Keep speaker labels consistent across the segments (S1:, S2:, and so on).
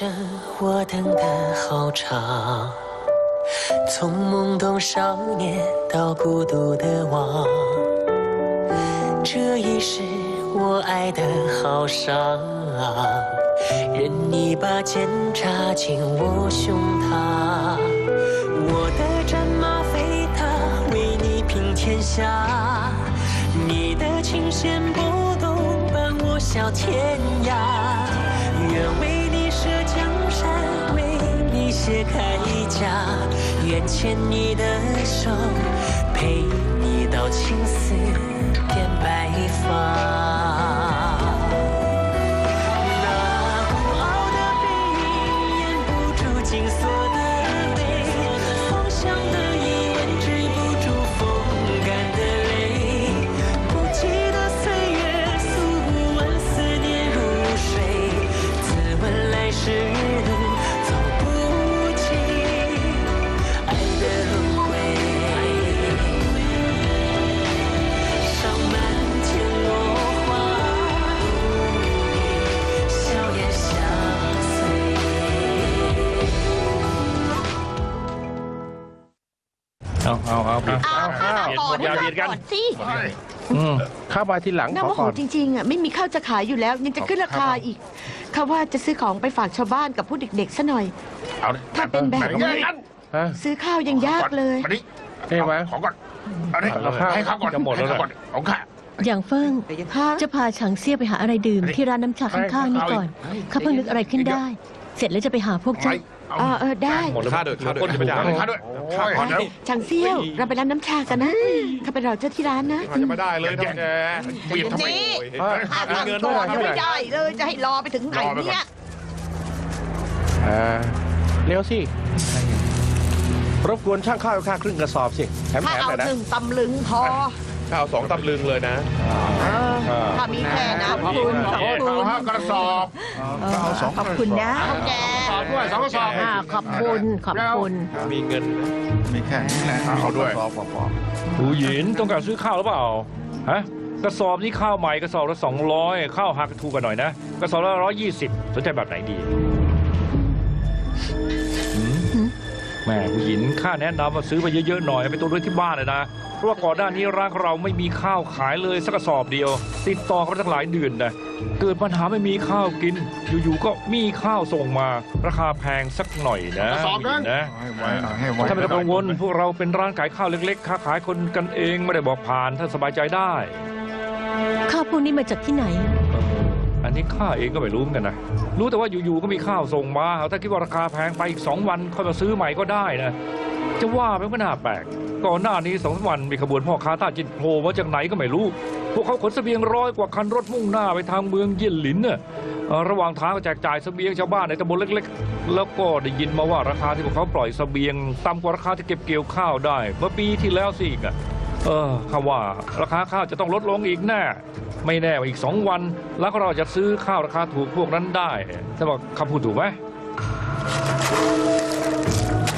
S1: 生我等得好长，从懵懂少年到孤独的王，这一世我爱的好伤，任你把剑插进我胸膛，我的战马飞踏，为你平天下，你的琴弦拨动，伴我笑天涯。愿为这江山，为你卸铠甲，愿牵你的手，陪你到青丝变白发。
S2: อ
S3: น
S2: อย่าเบียดกัน
S3: ก่อนสิ
S2: อืมข้าวมาทีหลัง
S4: น่า
S2: ขอ
S4: โมโห
S2: ก่อน
S4: จริงๆอะไม่มีข้าวจะขายอยู่แล้ว ยังจะขึ้นราคาอีกเขาว่าจะซื้อของไปฝากชาวบ้านกับผู้เด็กๆซะหน่อย
S5: เอาดิ
S4: ถ้าเป็นแบบนี้
S2: ฮะ
S4: ซื้อข้าวยังยากเลย
S5: มาดิ
S2: เอ้ยวะ
S5: ขอก่อนเอาดิ
S2: เอาข้าว
S5: ให้เขาก่อน
S2: จะหมดแล้ว
S5: ให้เขาก่อนของข้า
S6: อย่างเฟิ่ง
S4: ฮะ
S6: จะพาฉางเซี่ยไปหาอะไรดื่ม ที่ร้านน้ำชาข้างๆนี่ก่อนข้าเพิ่งนึกอะไรขึ้นได้ เสร็จแล้วจะไปหาพวก
S5: ไป
S6: เจ้า
S5: เอา
S4: เออเออได้
S2: หมดแล้ว
S7: ข้าด้วยข้าด้วย
S2: คนจะไปด่า
S5: เอาข้าด้วยข้าก่อนแล้ว
S4: ช่างเซี่ยว เราไปร้านน้ำชากันนะข้าไปรอเจ้าที่ร้านนะ
S7: ข้าจะไม่ได้เลยนะแก
S5: เบียดทำไม
S3: นี่
S2: เฮ้ย
S3: ข้า
S2: มี
S3: ทำ
S2: เงิน
S3: ก่
S2: ด้ว
S3: อยนยังไม่ได้เลยจะให้รอไปถึงไหนเนี่ย
S2: อ่าเร็วสิรบกวนช่างข้าวให้ข้าครึ่งกระสอบสิแถม
S3: ถ้า
S2: แถม
S3: เอา
S2: หน่อยนะ
S3: หนึ่งตำลึงพอ
S7: ข้าวสองตำลึงเลยนะ
S3: ถ้ามีแค่นะขอบคุณขอบคุ
S5: เอา
S3: ณ
S5: ห้ากระสอบ
S3: ขอบคุณนะขอบแก
S5: สอบด้วยสองกระสอบ
S6: อ่าขอบคุณขอบคุณ
S7: มีเงินนะ
S8: มีแค่นี้แหละ
S5: เอาด้วย
S8: พอพอพอ
S2: หูหยินต้องการซื้อข้าวหรือเปล่าฮะกระสอบนี้ข้าวใหม่กระสอบละสองร้อยข้าวหักถูกกันหน่อยนะกระสอบละร้อยยี่สิบสนใจแบบไหนดีหืมแห ม่ผู้หญินข้าแนะนำว่าซื้อไปเยอะๆหน่อยเอาไปตุนไว้ที่บ้านเลยนะ เพราะว่าก่อนหน้านี้ร้านของเราไม่มีข้าวขายเลยสักกระสอบเดียว ติดต่อกันมาตั้งหลายเดือนนะเกิดปัญหาไม่มีข้าวกิน อยู่ๆก็มีข้าวส่งมา ราคาแพงสักหน่อยนะ
S5: กระสอบนึง
S2: ผู้หญินะ
S8: ให้ไว้หน่อยให้ไว้
S2: ถ้าไม่ต้องกังวลพวกเราเป็นร้านขายข้าวเล็กๆค้าขายคนกันเองไม่ได้บอกผ่านท่านสบายใจได้
S6: ข้าวพวกนี้มาจากที่ไหน
S2: เอออั นนี้ข้าเองก็ไม่รู้เหมือนกันนะ รู้แต่ว่าอยู่ๆก็มีข้าวส่งมา ถ้าคิดว่าราคาแพงไปอีกสองวันค่อยมาซื้อใหม่ก็ได้นะ จะว่าไปก็น่าแปลก ก่อนหน้านี้สองสวันมีขบวนพ่อค้าต้าจินโผล่มาจากไหนก็ไม่รู้ พวกเขาขนเสบียงร้อยกว่าคันรถมุ่งหน้าไปทางเมืองเยี่ยนหลินน่ะเอ่อระหว่างทางก็แจกจ่ายเสบียงชาวบ้านในตำบลเล็ก ๆ แล้วก็ได้ยินมาว่าราคาที่พวกเขาปล่อยเสบียงต่ำกว่าราคาที่เก็บเกี่ยวข้าวได้ เมื่อปีที่แล้วสิอีกอะ เออข้าว่าราคาข้าวจะต้องลดลงอีกแน่ ไม่แน่ว่าอีกสองวัน แล้วก็เราจะซื้อข้าวราคาถูกพวกนั้นได้แต่ว่าคำพูดถูกไหม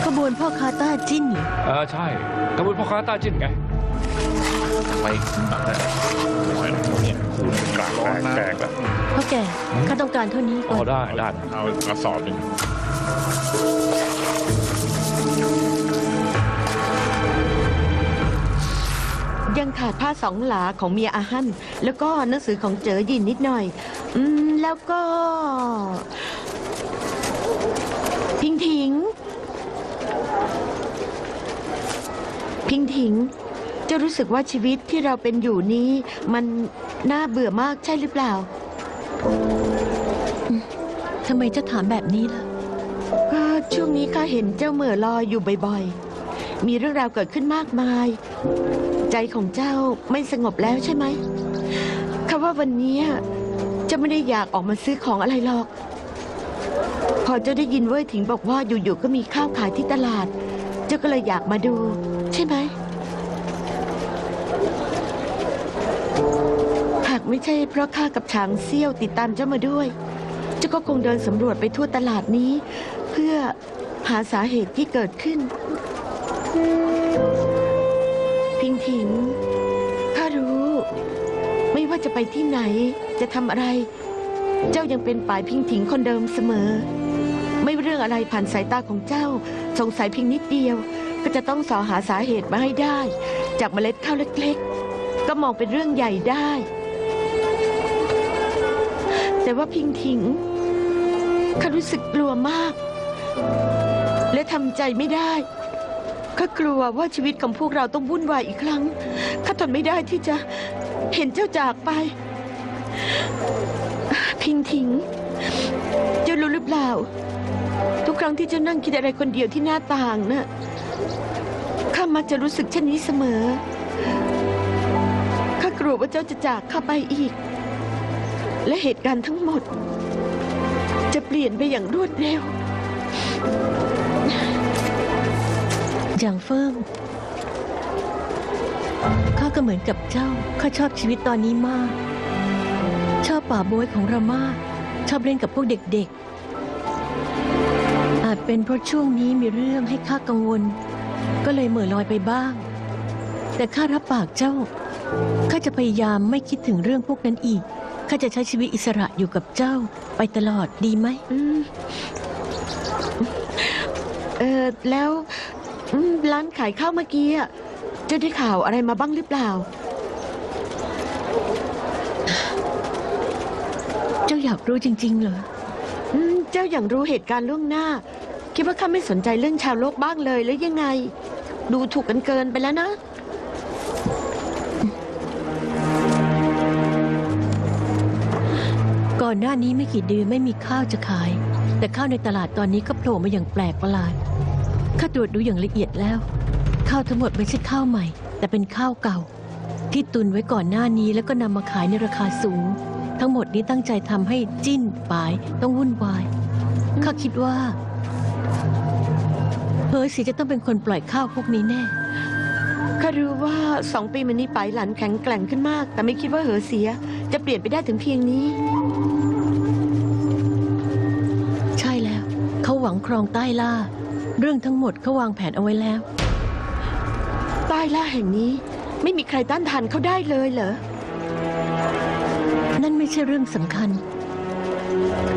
S6: ขบวนพ่อค้าต้าจิ้นเหรอ
S2: เออใช่กระบวนพ่อค้าต้าจิ้นไง
S7: ไปเนี่ยคูณกลางแตกแล้ว
S6: พ่อแก่ข้าต้องการเท่านี้
S2: อ๋
S6: ก่
S2: อ
S6: อน
S2: ได้ได้
S5: เอากระสอบหนึ่ง
S4: ยังขาดผ้าสองหลาของเมียอาหันแล้วก็หนังสือของเจอยินนิดหน่อย อืม แล้วก็ พิงถิง พิงถิง จะรู้สึกว่าชีวิตที่เราเป็นอยู่นี้ มันน่าเบื่อมากใช่หรือเปล่า
S6: ทำไมเจะถามแบบนี้ล่ะ
S4: ก็ช่วงนี้ข้าเห็นเจ้าเหม่อลอยอยู่บ่อยๆ มีเรื่องราวเกิดขึ้นมากมาย ใจของเจ้าไม่สงบแล้วใช่ไหมข้าว่าวันนี้เจ้าไม่ได้อยากออกมาซื้อของอะไรหรอก พอเจ้าได้ยินเว่ยถิงบอกว่าอยู่ๆก็มีข้าวขายที่ตลาด เจ้าก็เลยอยากมาดู ใช่ไหมหากไม่ใช่เพราะข้ากับช้างเซี่ยวติดตามเจ้ามาด้วย เจ้าก็คงเดินสำรวจไปทั่วตลาดนี้ เพื่อหาสาเหตุที่เกิดขึ้น พิงถิงข้ารู้ ไม่ว่าจะไปที่ไหนจะทำอะไร เจ้ายังเป็นป่ายพิงถิงคนเดิมเสมอ ไม่เรื่องอะไรผ่านสายตาของเจ้า สงสัยเพียงนิดเดียว ก็จะต้องสอหาสาเหตุมาให้ได้ จากเมล็ดข้าวเล็กๆ ก็มองเป็นเรื่องใหญ่ได้ แต่ว่าพิงถิงข้ารู้สึกกลัวมาก และทำใจไม่ได้ ข้ากลัวว่าชีวิตของพวกเราต้องวุ่นวายอีกครั้ง ข้าทนไม่ได้ที่จะเห็นเจ้าจากไป พิงถิง เจ้ารู้หรือเปล่า ทุกครั้งที่เจ้านั่งคิดอะไรคนเดียวที่หน้าต่างน่ะ ข้ามักจะรู้สึกเช่นนี้เสมอ ข้ากลัวว่าเจ้าจะจากข้าไปอีก และเหตุการณ์ทั้งหมด จะเปลี่ยนไปอย่างรวดเร็ว
S6: อย่างเฟิ่งข้าก็เหมือนกับเจ้า ข้าชอบชีวิตตอนนี้มาก ชอบป่าโบยของเรามาก ชอบเล่นกับพวกเด็กๆ อาจเป็นเพราะช่วงนี้มีเรื่องให้ข้ากังวล ก็เลยเหม่อลอยไปบ้าง แต่ข้ารับปากเจ้า ข้าจะพยายามไม่คิดถึงเรื่องพวกนั้นอีก ข้าจะใช้ชีวิตอิสระอยู่กับเจ้า ไปตลอดดีไหม
S4: อืมเออแล้ว อืมร้านขายข้าวเมื่อกี้อะเจ้าได้ข่าวอะไรมาบ้างหรือเปล่า
S6: เจ้าอยากรู้จริง ๆ เหรอ
S4: อืมเจ้าอย่างรู้เหตุการณ์ล่วงหน้า คิดว่าข้าไม่สนใจเรื่องชาวโลกบ้างเลยหรือยังไง ดูถูกกันเกินไปแล้วนะ
S6: ก่อนหน้านี้ไม่กี่เดือนไม่มีข้าวจะขาย แต่ข้าวในตลาดตอนนี้ก็โผล่มาอย่างแปลกประหลาด ข้าตรวจดูอย่างละเอียดแล้ว ข้าวทั้งหมดไม่ใช่ข้าวใหม่ แต่เป็นข้าวเก่า ที่ตุนไว้ก่อนหน้านี้แล้วก็นำมาขายในราคาสูง ทั้งหมดนี้ตั้งใจทำให้จิ้นปายต้องวุ่นวาย ข้าคิดว่าเฮอสีจะต้องเป็นคนปล่อยข้าวพวกนี้แน่
S4: ข้ารู้ว่าสองปีมานี้ไปหลันแข็งแกร่งขึ้นมาก แต่ไม่คิดว่าเหอเสีย จะเปลี่ยนไปได้ถึงเพียงนี้
S6: ใช่แล้ว เขาหวังครองใต้ล่า เรื่องทั้งหมดเขาวางแผนเอาไว้แล้ว
S4: ใต้ล่าแห่งนี้ ไม่มีใครต้านทานเขาได้เลยเหรอ
S6: นั่นไม่ใช่เรื่องสำคัญ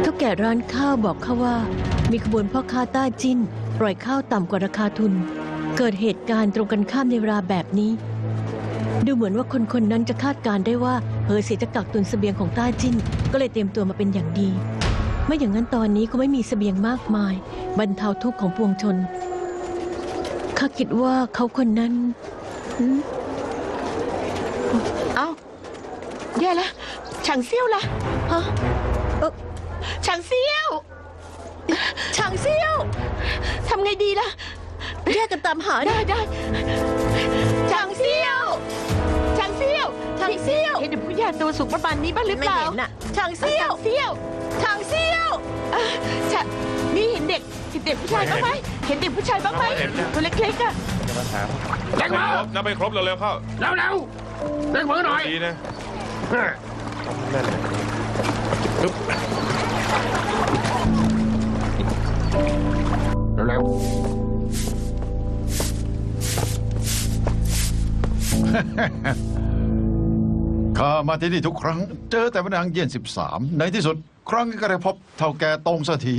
S6: เท่าแก่ร้านข้าวบอกเขาว่า มีขบวนพ่อค้าต้าจิ้น ปล่อยข้าวต่ำกว่าราคาทุน เกิดเหตุการณ์ตรงกันข้ามในเวลาแบบนี้ ดูเหมือนว่าคนคนๆนั้นจะคาดการณ์ได้ว่าเฮอเสียจะกักตุนเสบียงของต้าจิ้น ก็เลยเตรียมตัวมาเป็นอย่างดี ไม่อย่างนั้นตอนนี้ก็ไม่มีเสบียงมากมาย บรรเทาทุกข์ของปวงชน ข้าคิดว่าเขาคนนั้น
S4: เอ้าแย่ละฉางเซี่ยวล่ะ
S6: ฮะเอ่อ
S4: ฉางเซี่ยว
S6: ช่างเซี่ยว
S4: ทำไงดีล่ะ
S6: แยกกันตามหา
S4: ได้ได้ฉางเซี่ยวฉางเซี่ยวฉางเซี่ยวเห็นเด็กผู้ใหญ่ตัวสูงประมาณนี้บ้างหรือเปล่า
S6: ช่างเซี่ยว
S4: ฉางเซี่ยว
S6: ช่างเซี่ยว
S4: อะฉะนี่เห็นเด็กเห็นเด็กผู้ชายบ้างไหมเห็นเด็กผู้ชายบ้างไหมตัวเล็กๆอะ
S5: แจ้งมานับไปครบเร็วๆเข้า
S8: เร็วเร็วเร่งมือหน่อย
S5: ดีนะ
S8: เร็ว
S9: ข้ามาที่นี่ทุกครั้ง เจอแต่พนางเยี่ยนสิบสามในที่สุด ครั้งนี้ก็ได้พบเท่าแก่ตรงสักที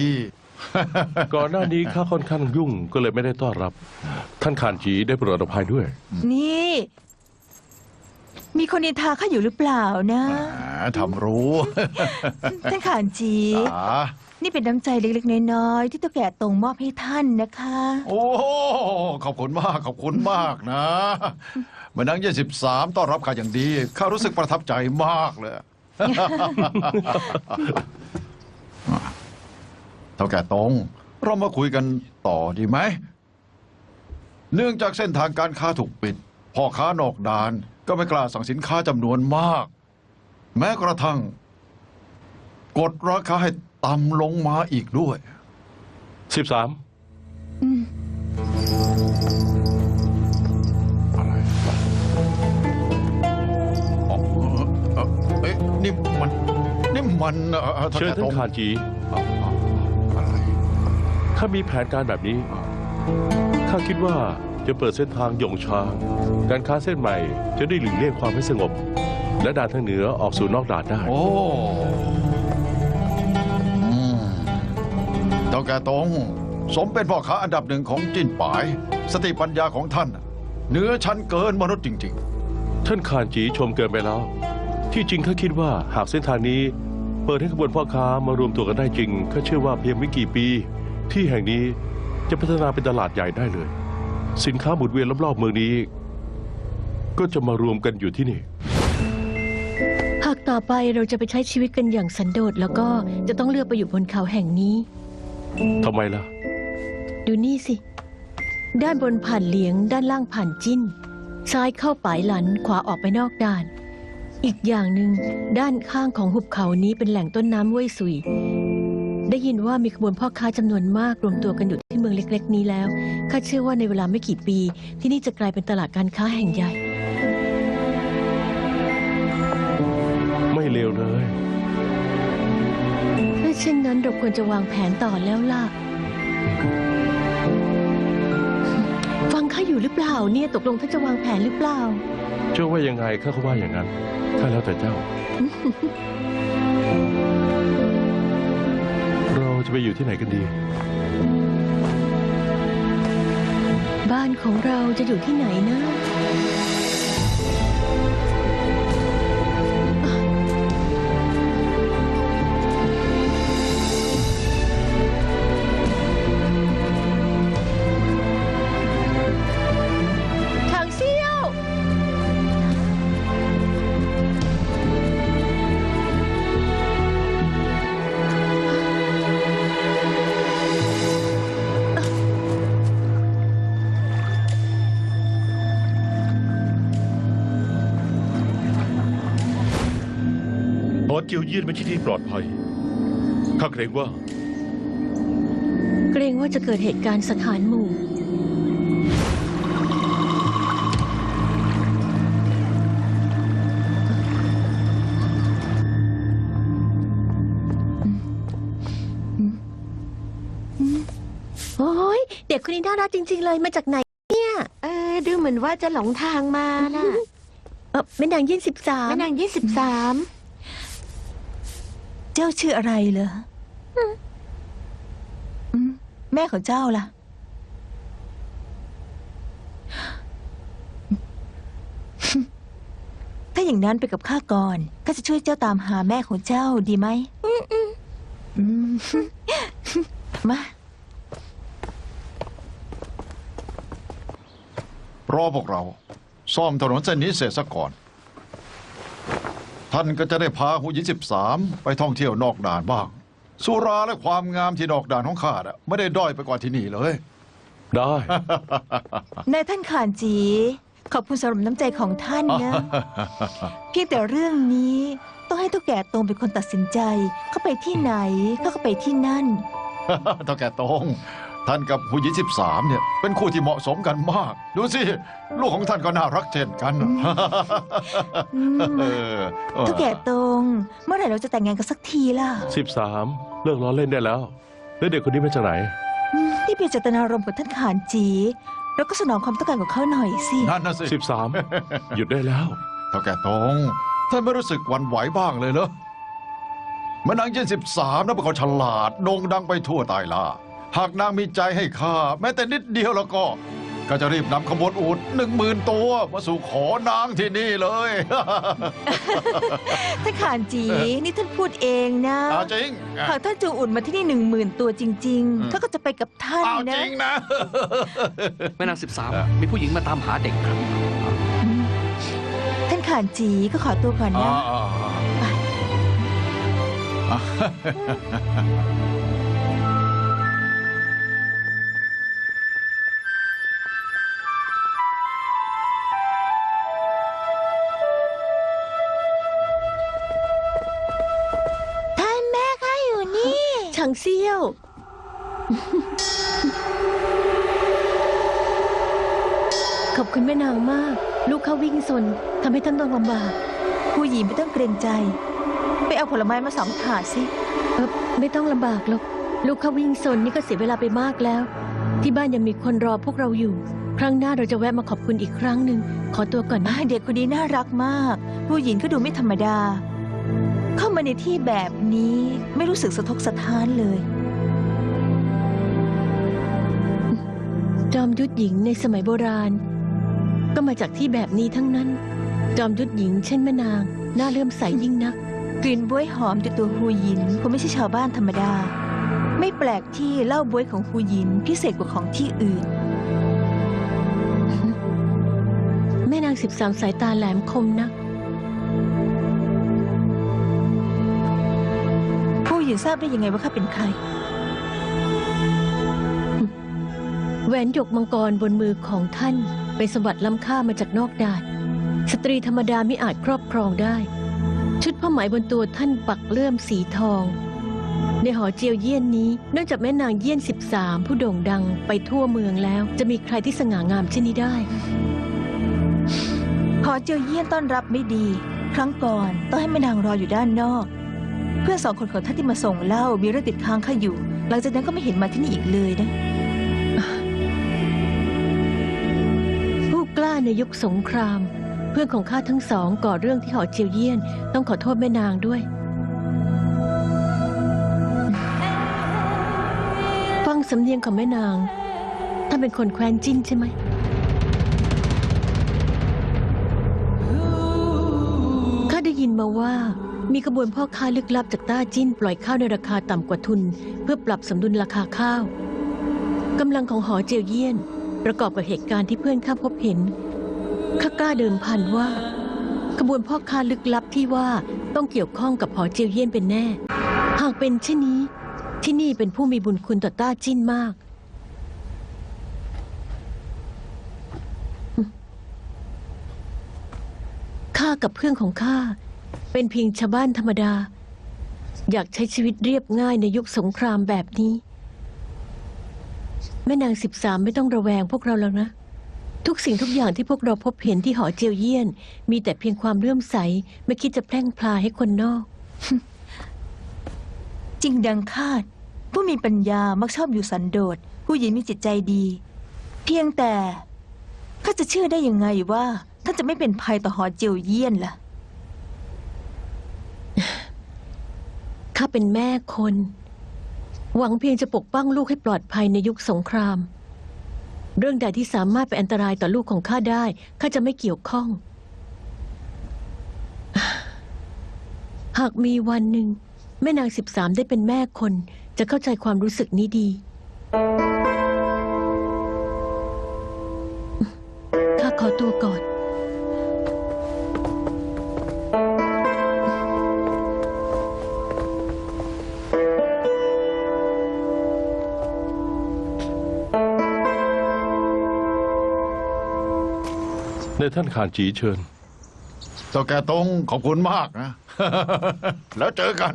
S10: ก่อนหน้านี้ข้าค่อนข้างยุ่งก็เลยไม่ได้ต้อนรับ ท่านขานจีได้โปรดอภัยด้วย
S3: นี่ มีคนนินทาข้าอยู่หรือเปล่านะ
S9: แหมทำรู้
S3: ท่านขานจี
S9: จ๋า
S3: นี่เป็นน้ำใจเล็กๆ น้อยๆที่ตัวแก่ตรงมอบให้ท่านนะคะ
S9: โอ้ขอบคุณมากขอบคุณมากนะเมื่อนางเยี่ยนสิบสามต้อนรับข้าอย่างดี ข้ารู้สึกประทับใจมากเลย เท่าแก่ตรงเรามาคุยกันต่อดีไหม เนื่องจากเส้นทางการค้าถูกปิด พ่อค้านอกด่านก็ไม่กล้าสั่งสินค้าจำนวนมาก แม้กระทั่ง กดราคาให้ต่ำลงมาอีกด้วย
S10: 13
S9: มันเอ่อ
S10: เชิญท่านขานจี
S9: อะอะอะไร
S10: ถ้ามีแผนการแบบนี้ ข้าคิดว่าจะเปิดเส้นทางหยงชางการค้าเส้นใหม่จะได้หลีกเลี่ยงความไม่สงบ และด่านทางเหนือออกสู่นอกด่านได้
S9: โอ้แกตรงสมเป็นพ่อค้าอันดับหนึ่งของจิ้นป่าย สติปัญญาของท่านน่ะเหนือชั้นเกินมนุษย์จริง
S10: ท่านขานจีชมเกินไปแล้ว ที่จริงข้าคิดว่าหากเส้นทางนี้ เปิดให้ขบวนพ่อค้ามารวมตัวกันได้จริงข้าเชื่อว่าเพียงไม่กี่ปี ที่แห่งนี้จะพัฒนาเป็นตลาดใหญ่ได้เลย สินค้าหมุนเวียนรอบๆเมืองนี้ ก็จะมารวมกันอยู่ที่นี่
S6: หากต่อไปเราจะไปใช้ชีวิตกันอย่างสันโดษแล้วก็จะต้องเลือกไปอยู่บนเขาแห่งนี้
S10: ทำไมล่ะ
S6: ดูนี่สิ ด้านบนผ่านเหลียง ด้านล่างผ่านจิ้น ซ้ายเข้าปายหลันขวาออกไปนอกด่าน อีกอย่างหนึ่งด้านข้างของหุบเขานี้เป็นแหล่งต้นน้ำเว่ยสุย ได้ยินว่ามีขบวนพ่อค้าจำนวนมากรวมตัวกันอยู่ที่เมืองเล็ก ๆ นี้แล้วข้าเชื่อว่าในเวลาไม่กี่ปี ที่นี่จะกลายเป็นตลาดการค้าแห่งใหญ่
S10: ไม่เลวเลย
S6: ถ้าเช่นนั้นเราควรจะวางแผนต่อแล้วล่ะ ฟังข้าอยู่หรือเปล่าเนี่ยตกลงท่านจะวางแผนหรือเปล่า
S10: เจ้าว่ายังไงข้าก็ว่าอย่างนั้น ถ้าแล้วแต่เจ้า เราจะไปอยู่ที่ไหนกันดี
S6: บ้านของเราจะอยู่ที่ไหนนะ เจี
S5: ยวยื่นไม่ใช่ที่ปลอดภัย ข้าเกรงว่า
S6: เกรงว่าจะเกิดเหตุการณ์สถานหมู่ โอ้ยเด็กคนนี้น่ารักจริง ๆ เลยมาจากไหนเนี่ย
S4: เออดูเหมือนว่าจะหลงทางมาน่ะ
S6: เออแม่นางยี่สิบสาม
S4: แม่นางยี่สิบสาม
S3: เจ้าชื่ออะไรเหรออืมแม่ของเจ้าล่ะ ถ้าอย่างนั้นไปกับข้าก่อนข้าจะช่วยเจ้าตามหาแม่ของเจ้าดีไหมอืมมา
S9: ๆรอพวกเรา ซ่อมถนนเส้นนี้เสร็จซะก่อน ท่านก็จะได้พาหูยิสิบสามไปท่องเที่ยวนอกด่านบ้าง สุราและความงามที่นอกด่านของข้าน่ะไม่ได้ด้อยไปกว่าที่นี่เลย
S10: ได้
S3: นายท่านขานจี ขอบคุณสำหรับน้ำใจของท่านนะ เพียงแต่เรื่องนี้ ต้องให้ทุกแก่ตรงเป็นคนตัดสินใจ เข้าไปที่ไหนเขาก็ไปที่นั่น
S9: เท่าแก่ตรง ท่านกับผู้หญิงสิบสามเนี่ย เป็นคู่ที่เหมาะสมกันมาก ดูสิ ลูกของท่านก็น่ารักเช่นกัน
S3: อืม
S9: เออเออ
S3: ทุกแก่ตรง เมื่อไหร่เราจะแต่งงานกันสักทีล่ะ
S10: 13เลิกล้อเล่นได้แล้ว แล้วเด็กคนนี้มาจากไหน
S3: อืมนี่เป็นเจตนารมณ์ของท่านขานจีแล้วก็สนองความต้องการของเขาหน่อยสิ
S9: นั่นนะสิ
S10: 13 หยุดได้แล้ว
S9: เท่าแก่ตรงท่านไม่รู้สึกหวันไหวบ้างเลยเหรอแม่นางเย็นสิบสามนะเป็นคนฉลาดโด่งดังไปทั่วตายล่า หากนางมีใจให้ข้าแม้แต่นิดเดียวแล้วก็ ก็จะรีบนำขบวนอูดหนึ่งหมื่นตัว มาสู่ขอนางที่นี่เลย
S3: ท่านขานจี นี่ท่านพูดเองนะ
S9: เอาจริง
S3: หากท่านจูงอุ่นมาที่นี่หนึ่งหมื่นตัวจริง
S9: อืม
S3: ๆเขาก็จะไปกับท่าน
S9: เอาจ
S3: นะ
S9: ริงนะ
S11: แม่นางสิบสามมีผู้หญิงมาตามหาเด็กครับ
S3: อืมท่านขานจีก็ขอตัวก่อนนะไปท่
S6: เซี่ยว ขอบคุณแม่นางมาก ลูกเขาวิ่งซนทำให้ท่านต้องลำบาก
S3: ผู้หญิงไม่ต้องเกรงใจ ไปเอาผลไม้มาสองถาดสิ
S6: เออไม่ต้องลำบากหรอก ลูกเขาวิ่งซนนี่ก็เสียเวลาไปมากแล้ว ที่บ้านยังมีคนรอพวกเราอยู่ ครั้งหน้าเราจะแวะมาขอบคุณอีกครั้งหนึ่งขอตัวก่อนนะ
S3: อ่าเด็กคนนี้น่ารักมาก ผู้หญิงก็ดูไม่ธรรมดา เข้ามาในที่แบบนี้ไม่รู้สึกสะทกสะท้านเลย
S6: จอมยุทธหญิงในสมัยโบราณ ก็มาจากที่แบบนี้ทั้งนั้น จอมยุทธหญิงเช่นแม่นางน่าเลื่อมใสยิ่งนัก
S3: กลิ่นบวยหอมจากตัวฮูหยินคงไม่ใช่ชาวบ้านธรรมดา ไม่แปลกที่เหล้าบวยของฮูหยินพิเศษกว่าของที่อื่น
S6: แม่นางสิบสามสายตาแหลมคมนัก
S3: หญิงทราบได้ยังไงว่าข้าเป็นใคร
S6: แหวนหยกมังกรบนมือของท่าน เป็นสมบัติล้ำค่ามาจากนอกด่านสตรีธรรมดาไม่อาจครอบครองได้ ชุดผ้าไหมบนตัวท่านปักเลื่อมสีทอง ในหอเจียวเยี่ยนนี้นอกจากแม่นางเยี่ยน 13 ผู้โด่งดังไปทั่วเมืองแล้ว จะมีใครที่สง่างามเช่นนี้ได้
S3: หอเจียวเยี่ยนต้อนรับไม่ดี ครั้งก่อนต้องให้แม่นางรออยู่ด้านนอกเพื่อนสองคนของท่านที่มาส่งเหล้ามีเรื่องติดค้างข้าอยู่ หลังจากนั้นก็ไม่เห็นมาที่นี่อีกเลยนะ
S6: ผู้กล้าในยุคสงคราม เพื่อนของข้าทั้งสองก่อเรื่องที่หอเจียวเยี่ยน ต้องขอโทษแม่นางด้วย ฟังสำเนียงของแม่นางท่านเป็นคนแคว้นจิ้นใช่ไหมข้าได้ยินมาว่า มีขบวนพ่อค้าลึกลับจากต้าจิ้นปล่อยข้าวในราคาต่ำกว่าทุน เพื่อปรับสมดุลราคาข้าวกำลังของหอเจียวเยี่ยน ประกอบกับเหตุการณ์ที่เพื่อนข้าพบเห็นข้ากล้าเดิมพันว่า ขบวนพ่อค้าลึกลับที่ว่าต้องเกี่ยวข้องกับหอเจียวเยี่ยนเป็นแน่ หากเป็นเช่นนี้ ที่นี่เป็นผู้มีบุญคุณต่อต้าจิ้นมากข้ากับเพื่อนของข้า เป็นเพียงชาวบ้านธรรมดา อยากใช้ชีวิตเรียบง่ายในยุคสงครามแบบนี้ แม่นางสิบสามไม่ต้องระแวงพวกเราแล้วนะ ทุกสิ่งทุกอย่างที่พวกเราพบเห็นที่หอเจียวเยี่ยน มีแต่เพียงความเลื่อมใส ไม่คิดจะแพร่งพลาให้คนนอก
S3: จริงดังคาด ผู้มีปัญญามักชอบอยู่สันโดษ ผู้หญิงมีจิตใจดี เพียงแต่ข้าจะเชื่อได้ยังไงว่าท่านจะไม่เป็นภัยต่อหอเจียวเยี่ยนล่ะ
S6: ข้าเป็นแม่คน หวังเพียงจะปกป้องลูกให้ปลอดภัยในยุคสงคราม เรื่องใดที่สามารถเป็นอันตรายต่อลูกของข้าได้ข้าจะไม่เกี่ยวข้อง หากมีวันหนึ่ง แม่นางสิบสามได้เป็นแม่คนจะเข้าใจความรู้สึกนี้ดีข้าขอตัวก่อน
S10: ในท่านขานจีเชิญ
S9: เจ้าแก่ตรงขอบคุณมากนะ แล้วเจอกัน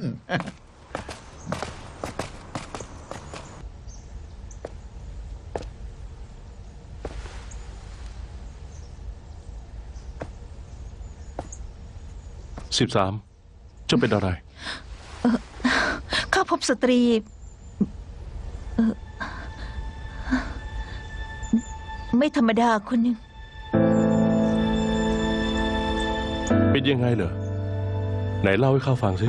S10: สิบสามจะเป็นอะไร
S3: ข้าพบสตรีเอ่อไม่ธรรมดาคนหนึ่ง
S10: เป็นยังไงเหรอ ไหนเล่าให้ข้าฟังสิ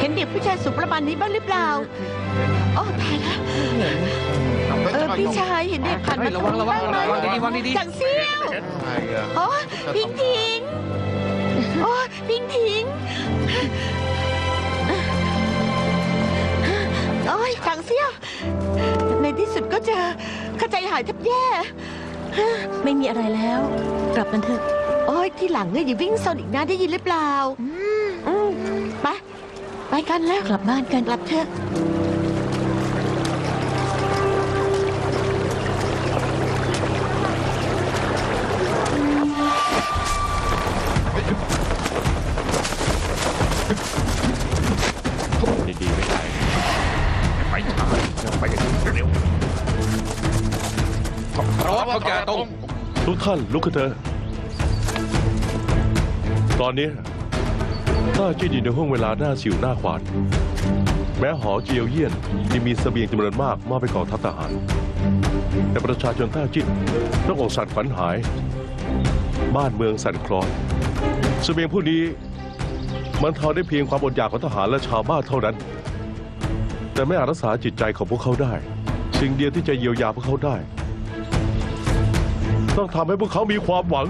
S4: เห็นเด็กผู้ชายสูงประมาณนี้บ้างหรือเปล่าโอ้ตายแล้วเออพี่ชายเห็นเด็กผ่านมาตรงนี้บ้างไหม
S11: ระวังดีๆวางดีๆ
S4: จังเซี่ยว
S5: ใครอะ
S4: โอ้พิงทิงโอ้พิงทิงโอ้ยจังเซี่ยว ในที่สุดก็เจอเข้าใจหายแทบแย่
S6: ไม่มีอะไรแล้ว กลับกันเถอะ
S4: โอ้ยที่หลังเนี่ยอย่าวิ่งซนอีกนะได้ยินหรือเปล่า อืมไป ไปกันแล้ว
S6: กลับบ้านกัน
S4: กลับเถอะ
S10: ท่านลุกขึ้นเถอะตอนนี้ต้าจิ้นอยู่ในห้องเวลาหน้าสิวหน้าขวาน แม้หอเจียวเยี่ยนที่มีเสบียงจำนวนมากมอบไปกองทัพทหาร แต่ประชาชนต้าจิ้นต้องอกสั่นขวัญหาย บ้านเมืองสั่นคลอนเสบียงผู้นี้มันทอได้เพียงความอดอยากของทหารและชาวบ้านเท่านั้น แต่ไม่อาจรักษาจิตใจของพวกเขาได้ สิ่งเดียวที่จะเยียวยาพวกเขาได้ ต้องทำให้พวกเขามีความหวัง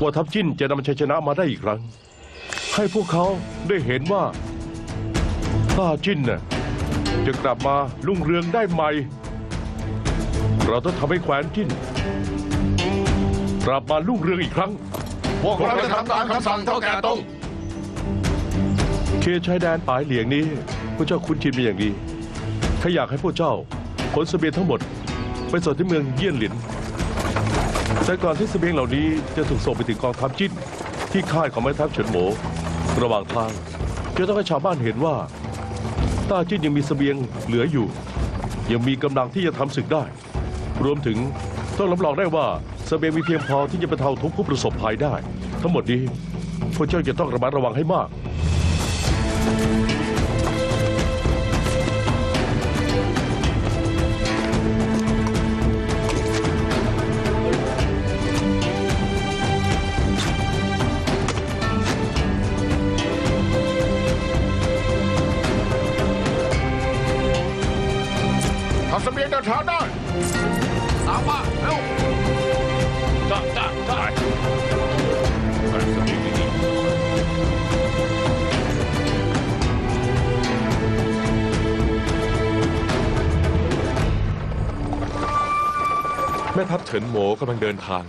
S10: ว่าทัพจิ้นจะนำชัยชนะมาได้อีกครั้ง ให้พวกเขาได้เห็นว่าต้าจิ้นน่ะจะกลับมารุ่งเรืองได้ใหม่ เราต้องทำให้แคว้นจิ้นกลับมารุ่งเรืองอีกครั้ง
S8: พวกเราจะทำตามคำสั่งเท่าแก่ตง
S10: เขตชายแดนปลายเหลียงนี้พระเจ้าคุ้นชินเป็นอย่างดีข้าอยากให้พวกเจ้าขนเสบียงทั้งหมด ไปส่งที่เมืองเยี่ยนหลิน แต่ก่อนที่เสบียงเหล่านี้จะถูกส่งไปถึงกองทัพจิ้น ที่ค่ายของแม่ทัพเฉินโหมระหว่างทางจะต้องให้ชาวบ้านเห็นว่าต้าจิ้นยังมีเสบียงเหลืออยู่ ยังมีกำลังที่จะทำศึกได้ รวมถึงต้องรับรองได้ว่าเสบียงมีเพียงพอที่จะบรรเทาทุกข์ผู้ประสบภัยได้ ทั้งหมดนี้พวกเจ้าจะต้องระมัดระวังให้มาก
S12: แม่ทัพเฉินโหมกำลังเดินทาง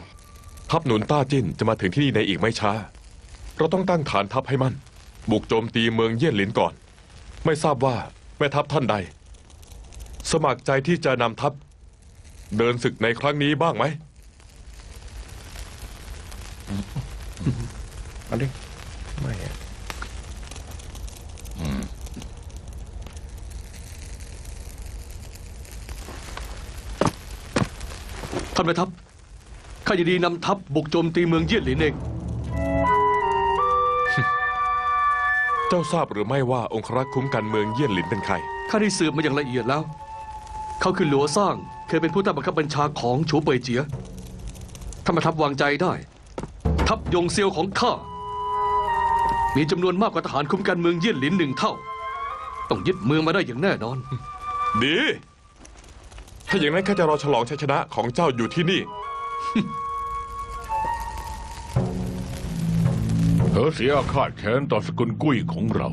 S12: ทัพหนุนต้าจิ้นจะมาถึงที่นี่ในอีกไม่ช้า เราต้องตั้งฐานทัพให้มั่น บุกโจมตีเมืองเยี่ยนหลินก่อน ไม่ทราบว่าแม่ทัพท่านใด สมัครใจที่จะนำทัพ เดินศึกในครั้งนี้บ้างไหม
S7: อันนี้ไม่อะ
S11: ท่านแม่ทัพ ข้ายินดีนำทัพบุกโจมตีเมืองเยี่ยนหลินเอง
S12: เจ้าทราบหรือไม่ว่าองครักษ์คุ้มกันเมืองเยี่ยนหลินเป็นใคร
S11: ข้าได้สืบมาอย่างละเอียดแล้ว เขาคือหลัวซ่าง เคยเป็นผู้ใต้บังคับบัญชาของฉูเป่ยเจีย ท่านแม่ทัพวางใจได้ ทัพยงเซียวของข้า มีจำนวนมากกว่าทหารคุ้มกันเมืองเยี่ยนหลินหนึ่งเท่า ต้องยึดเมืองมาได้อย่างแน่นอน
S12: ดี ถ้าอย่างนั้นข้าจะรอฉลองชัยชนะของเจ้าอยู่ที่นี่
S8: เธอเสียอาฆาตแค้นต่อสกุลกุ้ยของเรา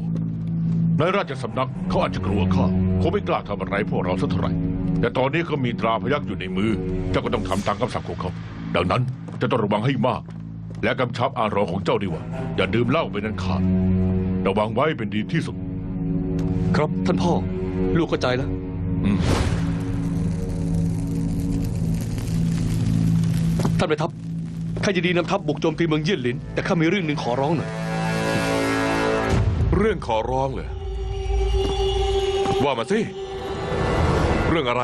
S8: ในราชสำนักเขาอาจจะกลัวข้าคงไม่กล้าทำอะไรพวกเราสักเท่าไหร่ แต่ตอนนี้เขามีตราพยักอยู่ในมือ เจ้าก็ต้องทำตามคำสั่งของเขา ดังนั้นจะต้องระวังให้มาก และกำชับอารอของเจ้าดีว่า อย่าดื่มเหล้าเป็นอันขาดระวังไว้เป็นดีที่สุด
S11: ครับท่านพ่อ ลูกเข้าใจแล้ว
S8: อืม
S11: ท่านแม่ทัพข้ายินดีนำทัพบุกโจมตีเมืองเยี่ยนหลิน แต่ข้ามีเรื่องหนึ่งขอร้องหน่อย
S12: เรื่องขอร้องเลยว่ามาสิ เรื่องอะไร